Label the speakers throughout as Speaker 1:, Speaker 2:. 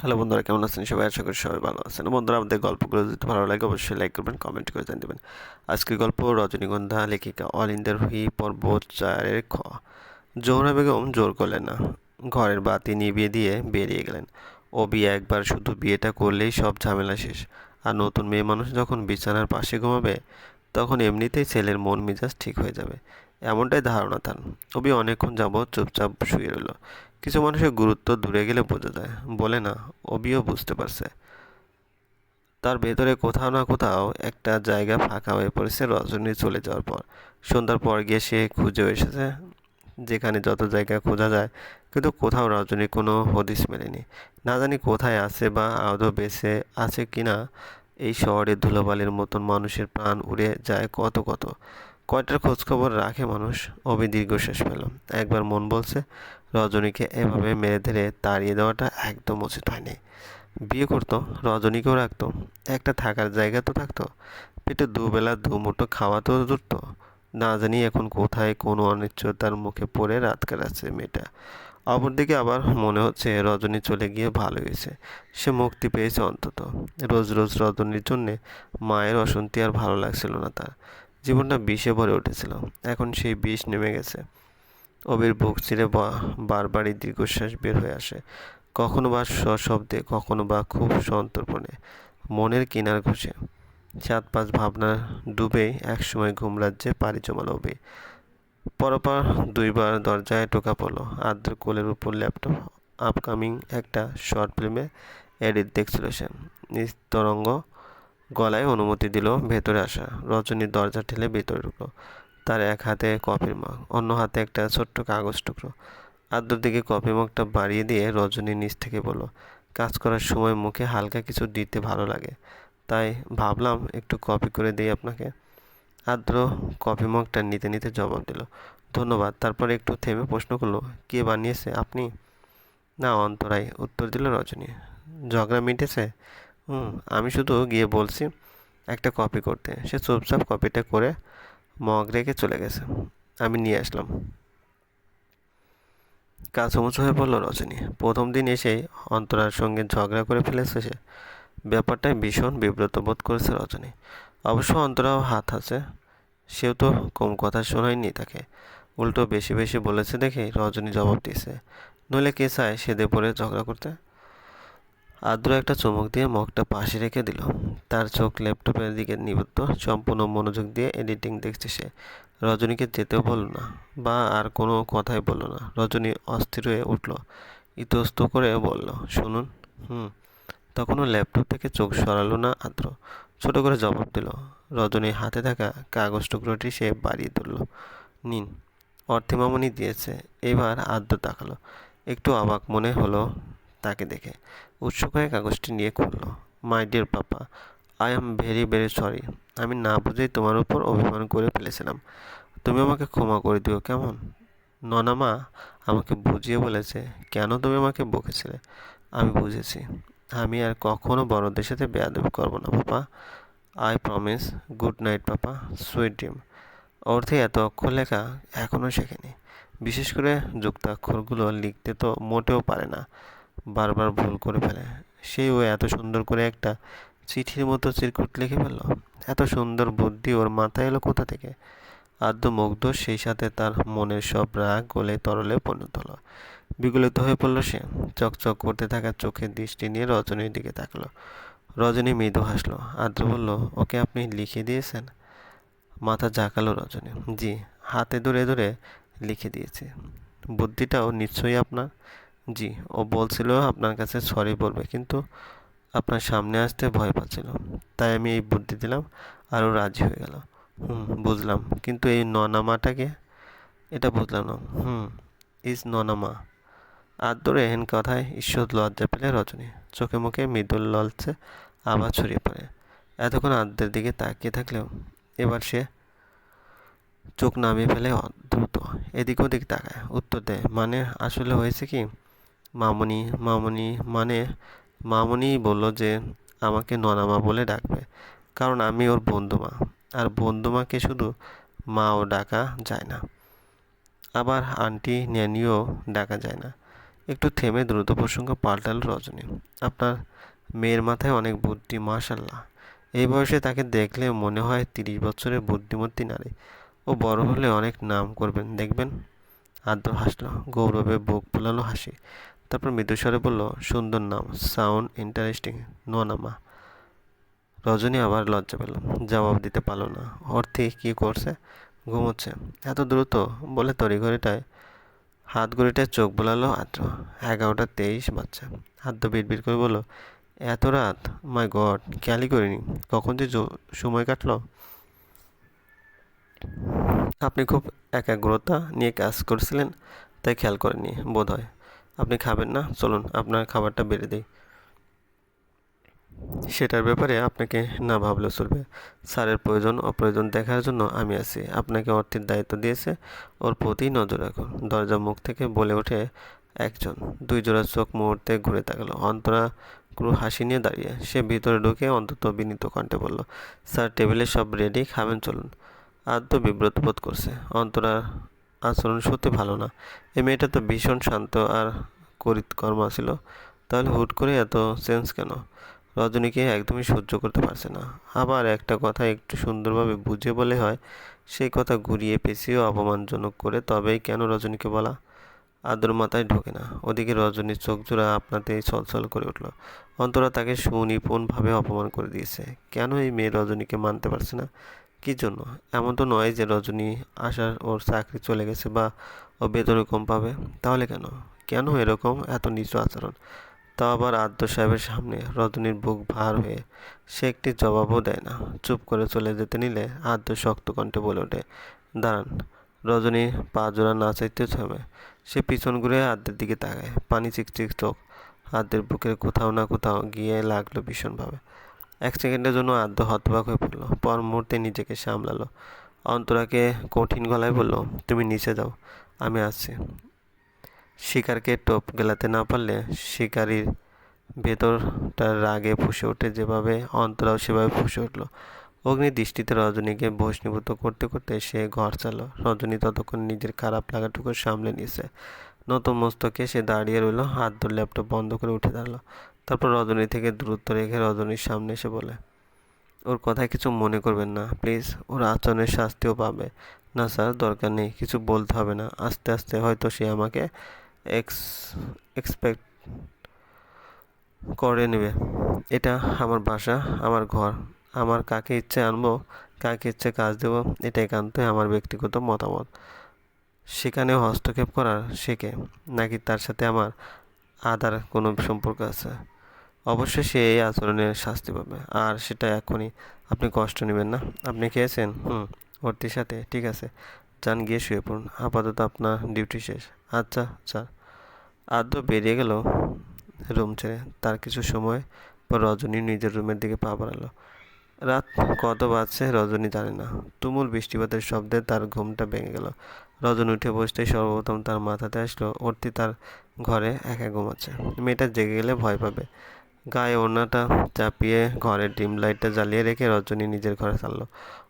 Speaker 1: Hello বন্ধুরা, কেমন আছেন? সবাই আশা করি সবাই ভালো আছেন। বন্ধুরা, আমাদের গল্পগুলো যদি ভালো লাগে, অবশ্যই লাইক করবেন কমেন্ট করে জানিয়ে দেবেন। আজকের গল্প রজনীগন্ধা, লেখিকা অলিন্দের হুই পর্ব চারের খ। জোহরা বেগম জোর করলেন না। ঘরের বাতি নিভিয়ে দিয়ে বেরিয়ে গেলেন। ও বিয়ে একবার শুধু বিয়েটা করলেই সব ঝামেলা শেষ। আর নতুন মেয়ে মানুষ যখন বিছানার পাশে ঘুমাবে, তখন এমনিতেই ছেলের মন মেজাজ ঠিক হয়ে যাবে। এমনটাই ধারণা তার। অবি অনেকক্ষণ যাবৎ চুপচাপ শুয়ে রইল। কিছু মানুষের গুরুত্ব দূরে গেলে বোঝা যায়। বলে না, অবিও বুঝতে পারছে। তার ভেতরে কোথাও না কোথাও একটা জায়গা ফাঁকা হয়ে পড়েছে রজনী চলে যাওয়ার পর। সন্ধ্যার পর গিয়ে সে খুঁজেও এসেছে, যেখানে যত জায়গা খোঁজা যায়, কিন্তু কোথাও রজনী কোনো হদিস মেলেনি। না জানি কোথায় আছে বা আদৌ বেঁচে আছে কি না, এই শহরে ধুলোবালির মতন মানুষের প্রাণ উড়ে যায় কত কত। কয়টার খোঁজখবর রাখে মানুষ? অবি দীর্ঘশ্বাস পেল একবার মন বলছে রজনীকে এভাবে মেরে ধরে তাড়িয়ে দেওয়াটা একদম উচিত হয়নি। বিয়ে করতো, রজনীকেও রাখতো, একটা থাকার জায়গা তো থাকতো, পেটে দুবেলা দু মুঠো খাওয়া তো জুটতো, না জানি এখন কোথায় কোনো অনিশ্চয়তার মুখে পড়ে রাত কাটাচ্ছে মেয়েটা। অপরদিকে আবার মনে হচ্ছে রজনী চলে গিয়ে ভালো হয়েছে, সে মুক্তি পেয়েছে অন্তত। রোজ রোজ রজনীর জন্যে মায়ের অশান্তি আর ভালো লাগছিল না তার। জীবনটা বিষে ভরে উঠেছিল, এখন সেই বিষ নেমে গেছে। অবির বুক চিরে বারবারই দীর্ঘশ্বাস বের হয়ে আসে। কখনো বা সশব্দে, কখনো বা খুব সন্তর্পণে, মনের কিনার ঘুষে। চার পাঁচ ভাবনা ডুবেই একসময় ঘুম রাজ্যে পাড়ি জমালো অবি পরপর দুইবার দরজায় টোকা পড়ল। আদ্র কোলের উপর ল্যাপটপ আপকামিং একটা শর্ট ফিল্মে এডিট দেখছিল সে। নিস্তরঙ্গ গলায় অনুমতি দিল ভেতরে আসা। রজনীর দরজা ঠেলে ভেতরে ঢুকলো। তার এক হাতে কফির মগ, অন্য হাতে একটা ছোট্ট কাগজ টুকরো। আদ্র দিকে কফি মগটা বাড়িয়ে দিয়ে রজনী নিচ থেকে বলল, কাজ করার সময় মুখে হালকা কিছু দিতে ভালো লাগে। তাই ভাবলাম একটু কপি করে দিই আপনাকে। আদ্র কফি মগটা নিতে নিতে জবাব দিল, ধন্যবাদ। তারপরে একটু থেমে প্রশ্ন করল, কে বানিয়েছে আপনি? না, অন্তরাই। উত্তর দিল রজনী, ঝগড়া মিটেছে? হুম, আমি শুধু গিয়ে বলছি, একটা কপি করতে। সে চুপচাপ কপিটা করে মগ রেখে চলে গেছে। আমি নিয়ে আসলাম। কাজ কাছামুচু হয়ে পড়ল রজনী, প্রথম দিন এসেই অন্তরার সঙ্গে ঝগড়া করে ফেলেছে সে। ব্যাপারটায় ভীষণ বিব্রত বোধ করেছে রজনী। অবশ্য অন্তরাও হাত আছে, সেও তো কম কথা শোনায়নি তাকে। উল্টো বেশি বেশি বলেছে দেখে রজনী জবাব দিয়েছে। নইলে কে চায় সেদে পড়ে ঝগড়া করতে? আদ্র একটা চমক দিয়ে মগটা পাশে রেখে দিল। তার চোখ ল্যাপটপের দিকে নিবদ্ধ, সম্পূর্ণ মনোযোগ দিয়ে এডিটিং দেখছে সে। রজনীকে যেতেও বলল না, বা আর কোনো কথাই বলল না। রজনী অস্থির হয়ে উঠল, ইতস্ত করে বলল, শুনুন, হুম, তখনও ল্যাপটপ থেকে চোখ সরালো না আদ্র ছোট করে জবাব দিল রজনীর হাতে থাকা কাগজ টুকরোটি সে বাড়িয়ে তুলল। নিন, অর্থিমামনি দিয়েছে এবার আদ্র তাকালো, একটু অবাক মনে হলো তাকে দেখে। উৎসুক হয়ে কাগজটি নিয়ে খুলল। My dear papa, I am very very sorry. আমি না বুঝেই তোমার উপর অভিমান করে ফেলেছিলাম। তুমি আমাকে ক্ষমা করে দিও, কেমন? ননামা আমাকে বুঝিয়ে বলেছে, কেন তুমি আমাকে বকেছিলে? আমি বুঝেছি। আমি আর কখনো বড়দের সাথে বেয়াদবি করব না, papa. I promise, good night, papa. Sweet dream অর্থে এত অক্ষর লেখা এখনও শেখেনি। বিশেষ করে যুক্তাক্ষরগুলো লিখতে তো মোটেও পারে না। বারবার ভুল করে ফেলে। সেই ও এত সুন্দর করে একটা চিঠির মতো চিরকুট লিখে ফেলল। এত সুন্দর বুদ্ধি ওর মাথায় এলো কোথা থেকে? আদ্য মুগ্ধ সেই সাথে তার মনের সব রাগ গলে তরলে পরিণত হলো। বিগলিত হয়ে পড়ল সে। চকচক করতে থাকা চোখের দৃষ্টি নিয়ে রজনীর দিকে তাকলো। রজনী মৃদু হাসলো। আদ্র বলল, ওকে আপনি লিখে দিয়েছেন? মাথা জাকালো রজনী। জি, হাতে ধরে ধরে লিখে দিয়েছি। বুদ্ধিটাও নিশ্চয়ই আপনার? জি, ও বলছিল আপনার কাছে সরি বলবে, কিন্তু আপনার সামনে আসতে ভয় পাচ্ছিল। তাই আমি এই বুদ্ধি দিলাম আর ও রাজি হয়ে গেল। হুম, বুঝলাম। কিন্তু এই ননামাটাকে, এটা বুঝলাম না। হুম ইস ননামা। আদরে এহেন কথায় ঈশ্বর লজ্জা পেলে রজনী। চোখে মুখে মৃদুল ললছে আবার ছড়িয়ে পড়ে। এতক্ষণ আদ্রের দিকে তাকিয়ে থাকলেও এবার সে চোখ নামিয়ে ফেলে দ্রুত। এদিক ওদিক তাকায়। উত্তর দেয় মানে আসলে হয়েছে কি? মামনি মামনি মানে মামনি বলল যে আমাকে ননামা বলে ডাকবে, কারণ আমি ওর বন্ধু মা, আর বন্ধুমাকে শুধু মাও ডাকা যায় না। আবার আন্টি, ন্যানিও ডাকা যায় না। একটু থেমে দ্রুত প্রসঙ্গ পাল্টাল রজনী। আপনার মেয়ের মাথায় অনেক বুদ্ধি, মাশাল্লাহ। এই বয়সে তাকে দেখলে মনে হয় তিরিশ বছরের বুদ্ধিমতী নারী। ও বড় হলে অনেক নাম করবেন, দেখবেন? আদ্র হাসল, গৌরবে বুক ফুলালো হাসি। তারপর মৃদুস্বরে বলল, সুন্দর নাম সাউন্ড ইন্টারেস্টিং নোনামা রজনী আবার লজ্জা পেল, জবাব দিতে পারল না। অর্থে কি করছে? ঘুমোচ্ছে। এত দ্রুত বলে তড়িঘড়িটায় হাত ঘড়িটায় চোখ বোলালো আদ্র। এগারোটা তেইশ বাচ্চা আদ্র বিড়বিড় করে বলল, এত রাত? মাই গড খেয়ালই করিনি। কখন যে সময় কাটলো? আপনি খুব একাগ্রতা নিয়ে কাজ করছিলেন, তাই খেয়াল করেনি বোধ হয় আপনি খাবেন না। চলুন, আপনার খাবারটা বেড়ে দিই। সেটার ব্যাপারে আপনাকে না ভাবলে চলবে। স্যারের প্রয়োজন, অপ্রয়োজন দেখার জন্য আমি আছি। আপনাকে অর্থের দায়িত্ব দিয়েছে। ওর প্রতি নজর রাখুন। দরজা মুখ থেকে বলে ওঠে একজন। দুই জোড়া চোখ মুহূর্তে ঘুরে তাকালো। অন্তরা ক্রু হাসি নিয়ে দাঁড়িয়ে। সে ভিতরে ঢুকে অন্তত বিনীত কণ্ঠে বলল, স্যার, টেবিলে সব রেডি খাবেন, চলুন। আদ্য বিব্রত বোধ করছে। অন্তরার আচরণ সত্যি ভালো না। এই মেয়েটা তো ভীষণ শান্ত আর কর্মা ছিল তাহলে হুট করে এত চেঞ্জ কেন? রজনীকে একদমই সহ্য করতে পারছে না। আবার একটা কথা একটু সুন্দরভাবে বুঝে বলে হয়, সেই কথা ঘুরিয়ে পেঁচিয়েও অপমানজনক করে তবেই কেন রজনীকে বলা? আদর মাথায় ঢোকে না। ওদিকে রজনীর চোখ জোড়া আপনাতেই ছলছল করে উঠল। অন্তরা তাকে সুনিপুণভাবে অপমান করে দিয়েছে। কেন এই মেয়ে রজনীকে মানতে পারছে না? কী জন্য? এমন তো নয় যে রজনী আসার ওর চাকরি চলে গেছে বা ও বেতনে কম পাবে। তাহলে কেন? কেন এরকম এত নিচু আচরণ? তা আবার আদ্য সাহেবের সামনে রজনীর বুক ভার হয়ে সে একটি জবাবও দেয় না। চুপ করে চলে যেতে নিলে আদ্য শক্ত কণ্ঠে বলে ওঠে, দাঁড়ান, রজনী পা জোড়া না চাইতে থামে। সে পিছন ঘুরে আদ্যের দিকে তাকায়। পানি চিকচিক চোখ। আদ্যের বুকের কোথাও না কোথাও গিয়ে লাগল ভীষণভাবে। এক সেকেন্ডের জন্য আদ্য হতবাক হয়ে পড়ল। পর মুহূর্তে নিজেকে সামলালো। অন্তরাকে কঠিন গলায় বলল, তুমি নিচে যাও, আমি আসছি। শিকারকে টোপ গেলাতে না পারলে শিকারির ভেতরটার রাগে ফুসে ওঠে। যেভাবে অন্তরাও সেভাবে ফুসে উঠল। অগ্নি দৃষ্টিতে রজনীকে বৈষ্ণীভূত করতে করতে সে ঘর চালো রজনী ততক্ষণ নিজের খারাপ লাগাটুকু সামলে নিয়েছে। নতুন মস্তকে সে দাঁড়িয়ে রইল, হাত ধরে ল্যাপটপ বন্ধ করে উঠে দাঁড়াল। তারপর রজনী থেকে দূরত্ব রেখে রজনীর সামনে এসে বলে, ওর কথায় কিছু মনে করবেন না, প্লিজ। ওর আচরণের শাস্তিও পাবে। না স্যার, দরকার নেই। কিছু বলতে হবে না। আস্তে আস্তে হয়তো সে আমাকে এক্স, এক্সপেক্ট করে নেবে। এটা আমার বাসা, আমার ঘর। আমার কাকে ইচ্ছে আনব, কাকে ইচ্ছে কাজ দেব, এটা একান্তই আমার ব্যক্তিগত মতামত। সেখানেও হস্তক্ষেপ করার শেখে নাকি তার সাথে আমার আদার কোনো সম্পর্ক আছে? অবশ্যই সে এই আচরণের শাস্তি পাবে। আর সেটা এখনই আপনি কষ্ট নেবেন না। আপনি খেয়েছেন? হুম, ভর্তির সাথে, ঠিক আছে। যান, গিয়ে শুয়ে পড়ুন। আপাতত আপনার ডিউটি শেষ। আচ্ছা স্যার। আদ্য বেরিয়ে গেল রুম ছেড়ে। তার কিছু সময় পর রজনী নিজের রুমের দিকে পা বাড়ালো। রাত কত বাজছে রজনী জানে না। তুমুল বৃষ্টিপাতের শব্দে তার ঘুমটা ভেঙে গেল। রজনী উঠে বসতেই সর্বপ্রথম তার মাথাতে আসলো, অর্তি তার ঘরে একা ঘুমাচ্ছে। মেয়েটা জেগে গেলে ভয় পাবে। গায়ে ওড়নাটা চাপিয়ে ঘরের ডিম লাইটটা জ্বালিয়ে রেখে রজনী নিজের ঘরে চাললো।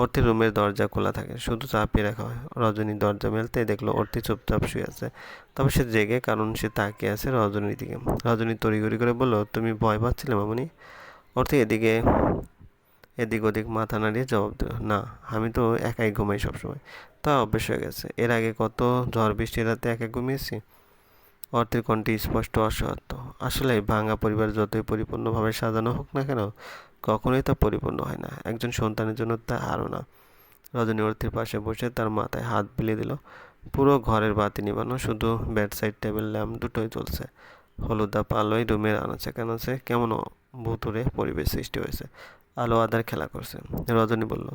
Speaker 1: অর্থি রুমের দরজা খোলা থাকে, শুধু চাপিয়ে রাখা হয়। রজনী দরজা মেলতে দেখল অর্থি চুপচাপ শুয়ে আছে। তবে সে জেগে কারণ সে তাকিয়ে আছে রজনীর দিকে। রজনী তড়িঘড়ি করে বলল, তুমি ভয় পাচ্ছিলে মামনি? অর্থি এদিকে, এদিক ওদিক মাথা নাড়িয়ে জবাব দিল, না, আমি তো একাই ঘুমাই সবসময়। তা অভ্যেস হয়ে গেছে। এর আগে কত ঝড় বৃষ্টির রাতে একা ঘুমিয়েছি? অর্থের কণ্ঠে স্পষ্ট অসহায়ত্ব আসলে ভাঙা পরিবার যতই পরিপূর্ণভাবে সাজানো হোক না কেন, কখনোই তা পরিপূর্ণ হয় না। একজন সন্তানের জন্য তা আরও না। রজনী অর্থের পাশে বসে তার মাথায় হাত বিলিয়ে দিল। পুরো ঘরের বাতি নিবানো শুধু বেডসাইড, টেবিল, ল্যাম্প দুটোই চলছে। হলুদা পালোয় রুমের আনাচে কানাচে কেমন ভুতুরে পরিবেশ সৃষ্টি হয়েছে। আলো আদার খেলা করছে। রজনী বলল,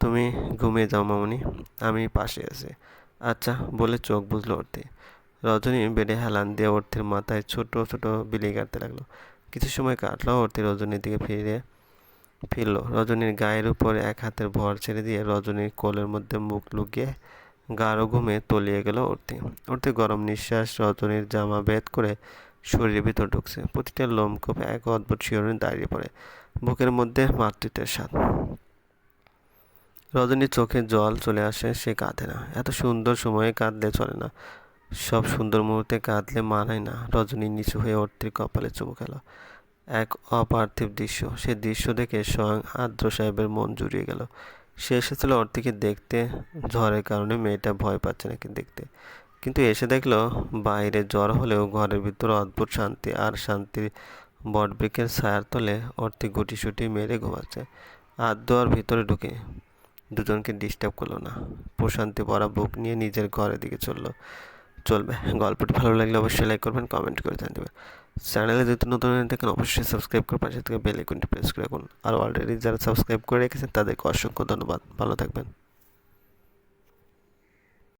Speaker 1: তুমি ঘুমিয়ে যাও মামনি, আমি পাশে আছি। আচ্ছা বলে চোখ বুঝলো অর্থে রজনী বেডে হেলান দিয়ে অর্থের মাথায় ছোট ছোট বিলি কাটতে লাগল। কিছু সময় কাটলো, অর্থে রজনীর দিকে ফিরে ফিরল। রজনীর গায়ের উপর এক হাতের ভর ছেড়ে দিয়ে রজনীর কোলের মধ্যে মুখ লুকিয়ে গাঢ় ঘুমে তলিয়ে গেল অর্থে। অর্থে গরম নিঃশ্বাস রজনীর জামা বেদ করে শরীরের ভিতর ঢুকছে। প্রতিটা লোমকূপ এক অদ্ভুত শিহরণে দাঁড়িয়ে পড়ে। বুকের মধ্যে মাতৃত্বের স্বাদ। রজনীর চোখে জল চলে আসে, সে কাঁদে না। এত সুন্দর সময়ে কাঁদলে চলে না। সব সুন্দর মুহূর্তে কাঁদলে মানায় না। রজনী নিচু হয়ে অর্থের কপালে চুমু খেল। এক অপার্থিব দৃশ্য। সে দৃশ্য দেখে স্বয়ং আদ্র সাহেবের মন জুড়িয়ে গেল। সে এসেছিল অর্থিকে দেখতে। ঝড়ের কারণে মেয়েটা ভয় পাচ্ছে নাকি দেখতে। কিন্তু এসে দেখল, বাইরে জ্বর হলেও ঘরের ভিতর অদ্ভুত শান্তি আর শান্তির বটবৃক্ষের ছায়ার তলে অর্থে গুটিসুটি মেরে ঘুমাচ্ছে। আর ভিতরে ঢুকে দুজনকে ডিস্টার্ব করল না। প্রশান্তি পরা বুক নিয়ে নিজের ঘরের দিকে চলল। চলবে। গল্পটি ভালো লাগলে অবশ্যই লাইক করবেন কমেন্ট করে জানিয়ে দেবেন। চ্যানেলে যদি নতুন হয়ে থাকেন, অবশ্যই সাবস্ক্রাইব করে পাশে থেকে বেল আইকনটি প্রেস করে রাখুন। আর অলরেডি যারা সাবস্ক্রাইব করে রেখেছেন, তাদেরকে অসংখ্য ধন্যবাদ। ভালো থাকবেন।